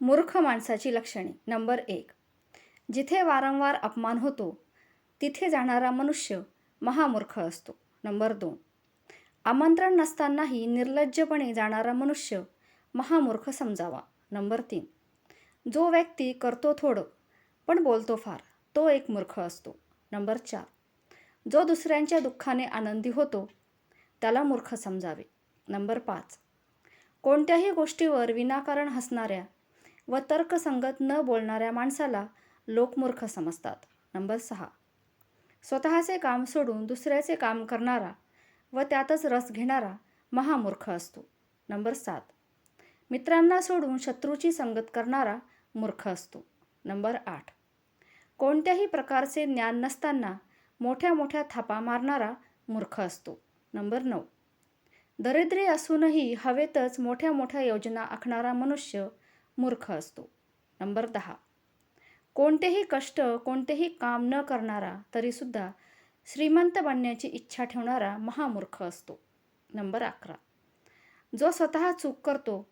मूर्ख माणसाची लक्षणे. नंबर एक. जिथे वारंवार अपमान होतो तिथे जाणारा मनुष्य महामूर्ख असतो. नंबर दोन. आमंत्रण नसतानाही निर्लज्जपणे जाणारा मनुष्य महामूर्ख समजावा. नंबर तीन. जो व्यक्ती करतो थोडं पण बोलतो फार तो एक मूर्ख असतो. नंबर चार. जो दुसऱ्यांच्या दुःखाने आनंदी होतो त्याला मूर्ख समजावे. नंबर पाच. कोणत्याही गोष्टीवर विनाकारण हसणाऱ्या व तर्कसंगत न बोलणाऱ्या माणसाला लोक मूर्ख समजतात. नंबर सहा. स्वतःचे काम सोडून दुसऱ्याचे काम करणारा व त्यातच रस घेणारा महामूर्ख असतो. नंबर सात. मित्रांना सोडून शत्रूची संगत करणारा मूर्ख असतो. नंबर आठ. कोणत्याही प्रकारचे ज्ञान नसताना मोठ्या मोठ्या थापा मारणारा मूर्ख असतो. नंबर नऊ. दरिद्री असूनही हवेतच मोठ्या मोठ्या योजना आखणारा मनुष्य मूर्ख असतो. नंबर दहा. कोणतेही कष्ट कोणतेही काम न करणारा तरीसुद्धा श्रीमंत बनण्याची इच्छा ठेवणारा महामूर्ख असतो. नंबर अकरा. जो स्वतः चूक करतो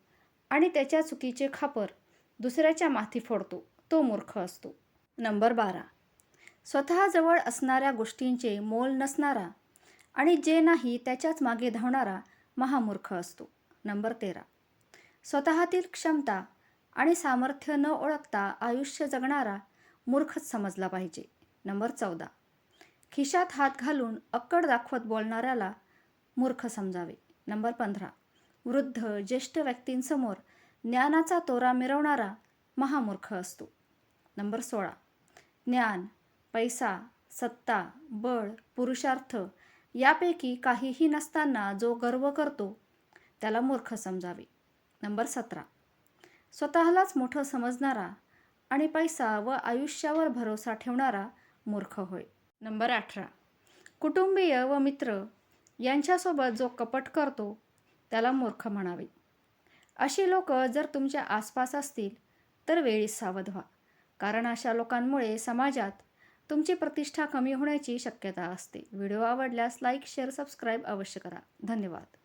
आणि त्याच्या चुकीचे खापर दुसऱ्याच्या माथी फोडतो तो मूर्ख असतो. नंबर बारा. स्वतःजवळ असणाऱ्या गोष्टींचे मोल नसणारा आणि जे नाही त्याच्याच मागे धावणारा महामूर्ख असतो. नंबर तेरा. स्वतःतील क्षमता आणि सामर्थ्य न ओळखता आयुष्य जगणारा मूर्खच समजला पाहिजे. नंबर चौदा. खिशात हात घालून अक्कड दाखवत बोलणाऱ्याला मूर्ख समजावे. नंबर पंधरा. वृद्ध ज्येष्ठ व्यक्तींसमोर ज्ञानाचा तोरा मिरवणारा महामूर्ख असतो. नंबर सोळा. ज्ञान पैसा सत्ता बळ पुरुषार्थ यापैकी काहीही नसताना जो गर्व करतो त्याला मूर्ख समजावे. नंबर सतरा. स्वतःलाच मोठं समजणारा आणि पैसा व आयुष्यावर भरोसा ठेवणारा मूर्ख होय. नंबर अठरा. कुटुंबीय व मित्र यांच्यासोबत जो कपट करतो त्याला मूर्ख म्हणावे. अशी लोक जर तुमच्या आसपास असतील तर वेळीच सावध व्हा. कारण अशा लोकांमुळे समाजात तुमची प्रतिष्ठा कमी होण्याची शक्यता असते. व्हिडिओ आवडल्यास लाईक शेअर सबस्क्राईब अवश्य करा. धन्यवाद.